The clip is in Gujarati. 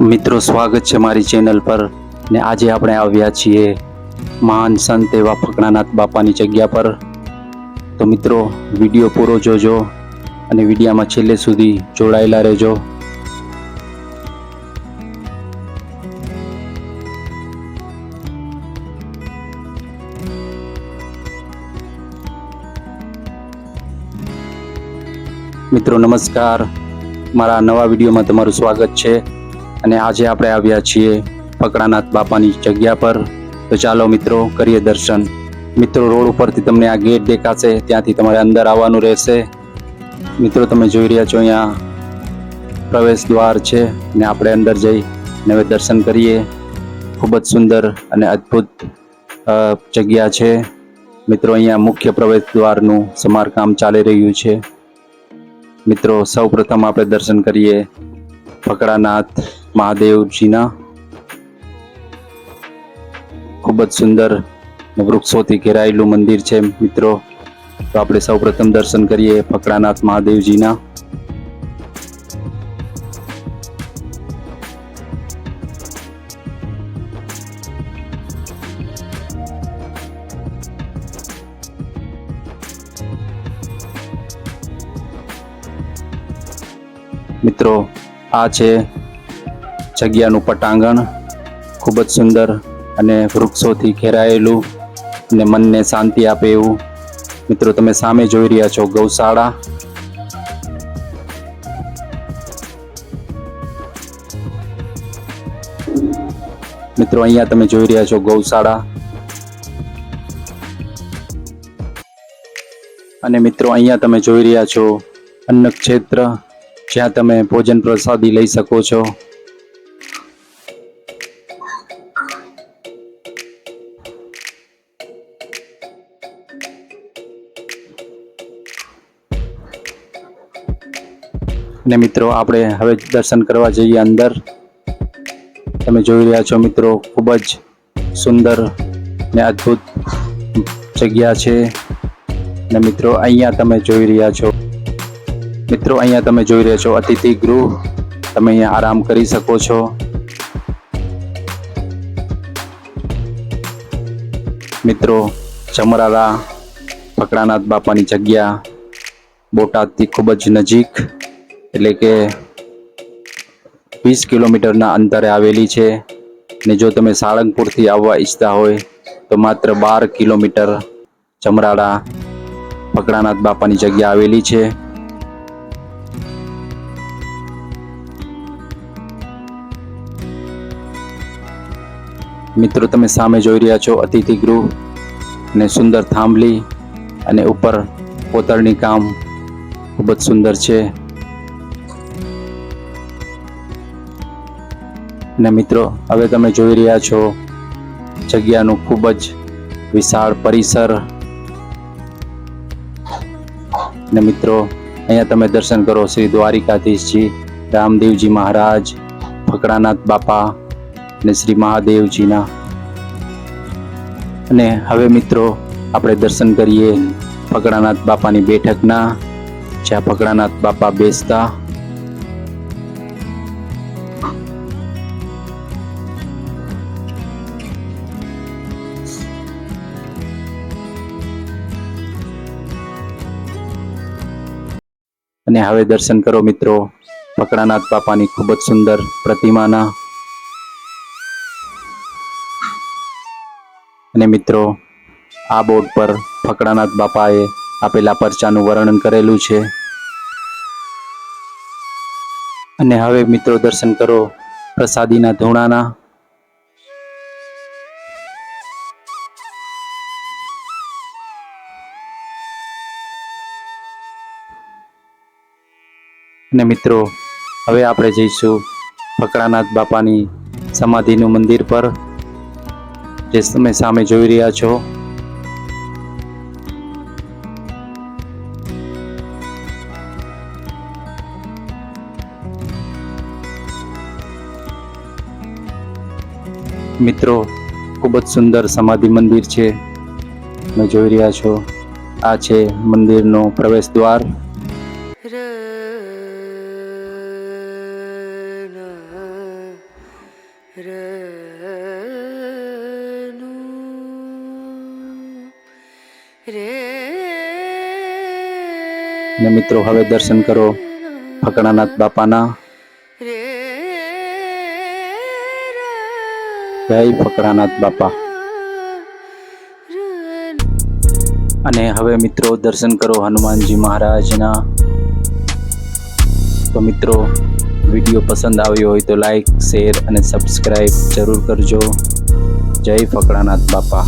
મિત્રો, સ્વાગત છે મારી ચેનલ પર ને આજે આપણે આવ્યા છીએ મહાન સંત એવા ફકણાનાથ બાપાની જગ્યા પર. તો મિત્રો, વીડિયો પૂરો જોજો અને વિડીયામાં છેલ્લે સુધી જોડાયેલા રહેજો. મિત્રો, નમસ્કાર. મારા નવા વિડીયોમાં તમારું સ્વાગત છે. અને આજે આપણે આવ્યા છીએ ફકરાનાથ બાપાની જગ્યા પર. તો ચાલો મિત્રો, કરીએ દર્શન. મિત્રો, રોડ ઉપરથી તમને આ ગેટ દેખાશે, ત્યાંથી તમારે અંદર આવવાનું રહેશે. મિત્રો, તમે જોઈ રહ્યા છો અહીંયા પ્રવેશ દ્વાર છે ને આપણે અંદર જઈ ને હવે દર્શન કરીએ. ખૂબ જ સુંદર અને અદ્ભુત જગ્યા છે. મિત્રો, અહીંયા મુખ્ય પ્રવેશ દ્વારનું સમારકામ ચાલી રહ્યું છે. મિત્રો સૌ પ્રથમ આપણે દર્શન કરીએ ફકડાનાથ મહાદેવજીના ખૂબ જ સુંદર વૃક્ષોથી ઘેરાયેલું મંદિર છે મિત્રો. તો આપણે સૌ પ્રથમ દર્શન કરીએ ફકડાનાથ મહાદેવજીના. મિત્રો, આ છે જગ્યાનું પટાંગણ ખૂબ જ સુંદર અને વૃક્ષોથી ઘેરાયેલું અને મનને શાંતિ આપે એવું. મિત્રો, તમે સામે જોઈ રહ્યા છો ગૌશાળા. મિત્રો, અહીંયા તમે જોઈ રહ્યા છો ગૌશાળા. અને મિત્રો, અહીંયા તમે જોઈ રહ્યા છો અન્ન ક્ષેત્ર જ્યાં તમે ભોજન પ્રસાદી લઈ શકો છો. ને મિત્રો, આપણે હવે દર્શન કરવા જઈએ અંદર. તમે જોઈ રહ્યા છો મિત્રો, ખૂબ જ સુંદર ને અદ્ભુત જગ્યા છે. ને મિત્રો, અહીંયા તમે જોઈ રહ્યા છો. મિત્રો, અહીંયા તમે જોઈ રહ્યા છો અતિથિ ગૃહ. તમે અહીંયા આરામ કરી શકો છો. મિત્રો ચમરાલા ફકરાનાથ બાપાની જગ્યા, બોટાદથી ખૂબ જ નજીક. એટલે કે વીસ કિલોમીટરના અંતરે આવેલી છે. ને જો તમે સાળંગપુરથી આવવા ઈચ્છતા હોય, તો માત્ર બાર કિલોમીટર ચમરાડા ફકડાનાથ બાપાની જગ્યા આવેલી છે. મિત્રો, તમે સામે જોઈ રહ્યા છો અતિથિ ગૃહ ને સુંદર થાંભલી અને ઉપર કોતરણી કામ ખૂબ જ સુંદર છે. અને મિત્રો, હવે તમે જોઈ રહ્યા છો, જગ્યાનું ખૂબ જ વિશાળ પરિસર. ને મિત્રો, અહીંયા તમે દર્શન કરો શ્રી દ્વારિકાધીશજી, રામદેવજી મહારાજ ફકડાનાથ બાપા અને શ્રી મહાદેવજીના. અને હવે મિત્રો, આપણે દર્શન કરીએ ફકડાનાથ બાપાની બેઠકના, જ્યાં ફકડાનાથ બાપા બેસતા. અને હવે દર્શન કરો મિત્રો. ફકડાનાથ બાપાની ખૂબ જ સુંદર પ્રતિમાના. અને મિત્રો, આ બોર્ડ પર ફકડાનાથ બાપાએ આપેલા પરચાનું વર્ણન કરેલું છે. અને હવે મિત્રો દર્શન કરો પ્રસાદીના ધૂણાના. અને મિત્રો, હવે આપણે જઈશું ફકરાનાથ બાપાની સમાધિનું મંદિર પર, જે તમે સામે જોઈ રહ્યા છો. મિત્રો, ખૂબ જ સુંદર સમાધિ મંદિર છે. તમે જોઈ રહ્યા છો, આ છે મંદિરનો પ્રવેશ દ્વાર ને મિત્રો હવે દર્શન કરો ફકરાનાથ બાપાના. જય ફકરાનાથ બાપા. અને હવે મિત્રો દર્શન કરો હનુમાનજી મહારાજના. તો મિત્રો વીડિયો પસંદ આવ્યો હોય તો લાઈક શેર અને સબસ્ક્રાઈબ જરૂર કરજો. જય ફકરાનાથ બાપા.